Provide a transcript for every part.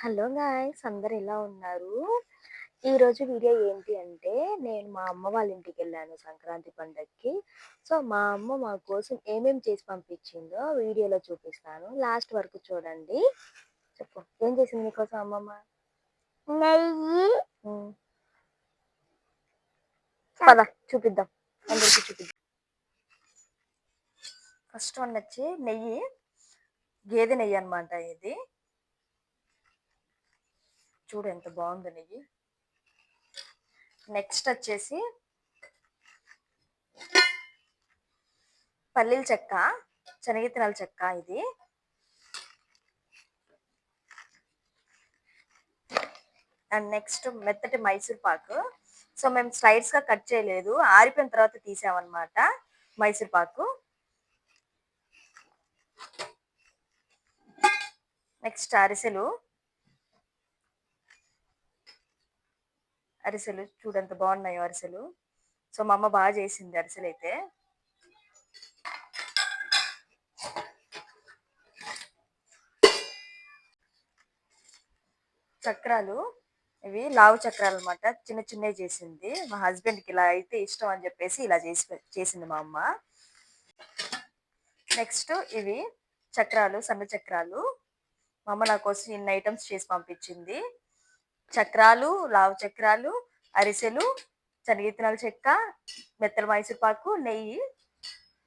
Hello guys! అందరు ఎలా ఉన్నారు? ఈరోజు వీడియో ఏంటి అంటే నేను మా అమ్మ వాళ్ళ ఇంటికి వెళ్ళాను సంక్రాంతి పండగకి సో మా అమ్మ మా కోసం ఏమేం చేసి పంపించిందో వీడియోలో చూపిస్తాను. లాస్ట్ వరకు చూడండి. చెప్పు ఏం చేసింది నీకోసం అమ్మమ్మ? నెయ్యి. పద చూపిద్దాం. అందరికి చూపిద్దాం. ఫస్ట్ వన్ వచ్చి నెయ్యి గేదె నెయ్యి అన్నమాట ఇది. చూడు ఎంత బాగుంది నెయ్యి. నెక్స్ట్ వచ్చేసి పల్లీల చెక్క శనగిత్తనాల చెక్క ఇది. అండ్ నెక్స్ట్ మెత్తటి మైసూర్ పాకు. సో మేము స్లైడ్స్గా కట్ చేయలేదు. ఆరిపోయిన తర్వాత తీసామన్నమాట మైసూర్ పాకు. నెక్స్ట్ అరిసెలు. అరిసెలు చూడంత బాగున్నాయో అరిసెలు. సో మా అమ్మ బాగా చేసింది అరిసెలు అయితే. చక్రాలు ఇవి లావు చక్రాలు అనమాట చిన్న చిన్నవి చేసింది. మా హస్బెండ్కి ఇలా అయితే ఇష్టం అని చెప్పేసి ఇలా చేసి చేసింది మా అమ్మ. నెక్స్ట్ ఇవి చక్రాలు సన్న చక్రాలు. మా అమ్మ నా కోసం ఇన్ని ఐటమ్స్ చేసి పంపించింది. చక్రాలు లావు చక్రాలు అరిసెలు శనగిత్తనాల చెక్క మెత్తల మైసూర్పాకు నెయ్యి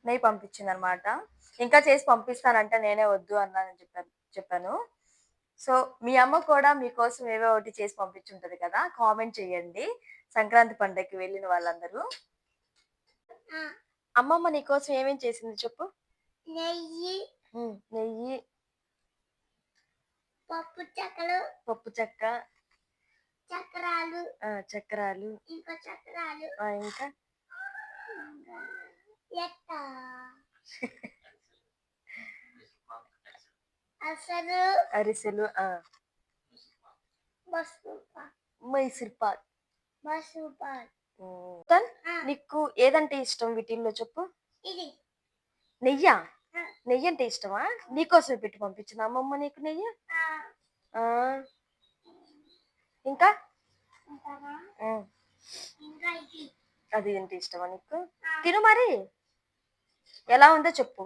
నెయ్యి పంపించింది అనమాట ఇంకా చేసి పంపిస్తానంటే నేనే వద్దు అన్నానని చెప్పాను చెప్పాను. సో మీ అమ్మ కూడా మీకోసం ఏవో ఒకటి చేసి పంపించుంటది కదా కామెంట్ చేయండి సంక్రాంతి పండగకి వెళ్ళిన వాళ్ళందరూ. అమ్మమ్మ నీకోసం ఏమేం చేసింది చెప్పు? నెయ్యి. నెయ్యి. పప్పు చెక్కలు. పప్పు చెక్క. చక్రాలు. ఆ, చక్రాలు. ఇంకా చక్రాలు. ఆ, ఇంకా? అసలు అరిసెలు మైసూర్ పాక్. తన్, నీకు ఏదంటే ఇష్టం? వీటిల్లో చెప్పు. ఇది. నెయ్యా? నెయ్యి అంటే ఇష్టమా? నీకోసమే పెట్టి పంపించిన అమ్మమ్మ నీకు నెయ్యి? ఇంకా? అది అంటే ఇష్టమా నీకు? తిను మరి. ఎలా ఉందో చెప్పు.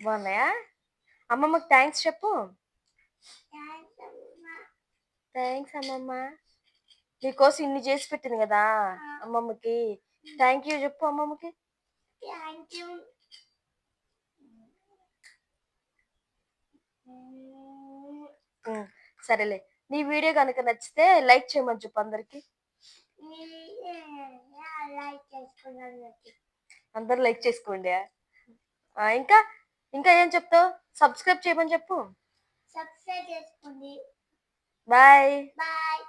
బాగున్నాయా? అమ్మమ్మకి థ్యాంక్స్ చెప్పు. థ్యాంక్స్ అమ్మమ్మ. నీకోసం ఇన్ని చేసి పెట్టింది కదా అమ్మమ్మకి. థ్యాంక్ యూ చెప్పు అమ్మమ్మకి థాంక్ యూ ఉమ్, సరేలే. నీ వీడియో కనుక నచ్చితే లైక్ చేయమని చెప్పు అందరికి. లైక్ చేసుకున్నాను అందరు లైక్ చేసుకోండి. ఆ, ఇంకా ఇంకా ఏం చెప్తావు? సబ్స్క్రైబ్ చేయమని చెప్పు. సబ్స్క్రైబ్ చేసుకోండి. బాయ్. బాయ్.